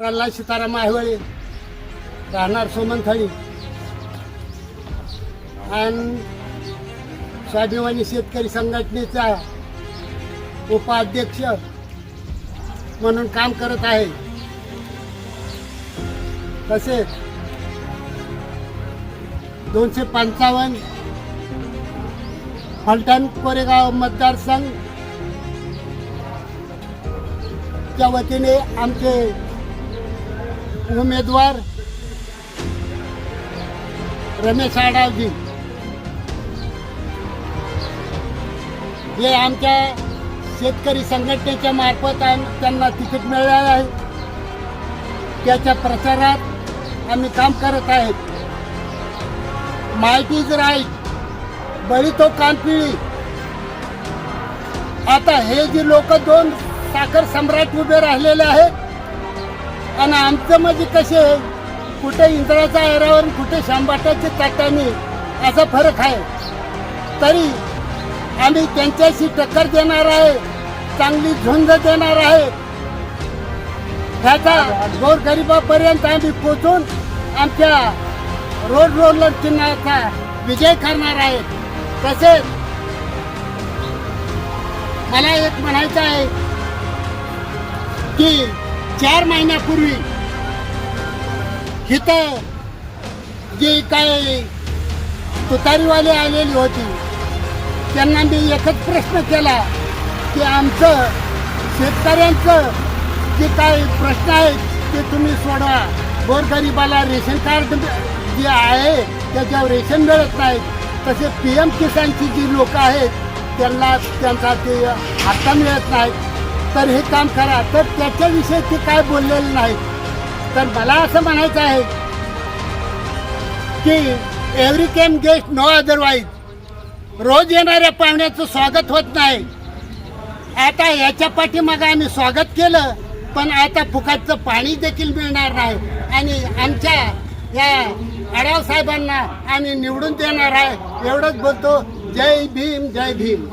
प्रल्हाद सीताराम आहिवळे राहणार सोमनथळी आणि स्वाभिमानी शेतकरी संघटनेचा उपाध्यक्ष म्हणून काम करत आहे. तसेच दोनशे पंचावन्न फलटण कोरेगाव मतदारसंघ च्या वतीने आमचे उमेदवार रमेश आडावजी जे आमच्या शेतकरी संघटनेच्या मार्फत त्यांना तिकीट मिळाले आहे. त्याच्या प्रचारात आम्ही काम करत आहेत. माहिती इज राईट बळी तो कानपिळी आता हे जे लोक दोन साखर सम्राट उभे राहिलेले आहेत आणि आमचं म्हणजे कसे कुठे इंद्राचा ऐरावर कुठे शांबाटाची ताटाने असा फरक आहे. तरी आम्ही त्यांच्याशी टक्कर देणार आहे चांगली झुंज देणार आहे. ह्याचा गोरगरिबापर्यंत आम्ही पोचून आमच्या रोड रोलर चिन्हाचा विजय करणार आहे. तसेच मला एक म्हणायचं आहे की चार महिन्यापूर्वी इथं जी काय तुतारीवाले आलेली होती त्यांना मी एकच प्रश्न केला की आमचं शेतकऱ्यांचं जे काय प्रश्न आहेत ते तुम्ही सोडवा गोरगरिबाला रेशन कार्ड जे आहे त्याच्यावर रेशन मिळत नाही. तसे पी एम किसानची जी लोकं आहेत त्यांना त्यांचा ते हप्ता मिळत नाही. तर हे काम करा. तर त्याच्याविषयी ते काय बोललेलं नाही. तर मला असं म्हणायचं आहे की every can guest no otherwise रोज येणाऱ्या पाहुण्याचं स्वागत होत नाही. आता याच्या पाठीमागं आम्ही स्वागत केलं पण आता फुकाटचं पाणी देखील मिळणार नाही. आणि आमच्या या आढाव साहेबांना आम्ही निवडून देणार आहे. एवढंच बोलतो. जय भीम जय भीम.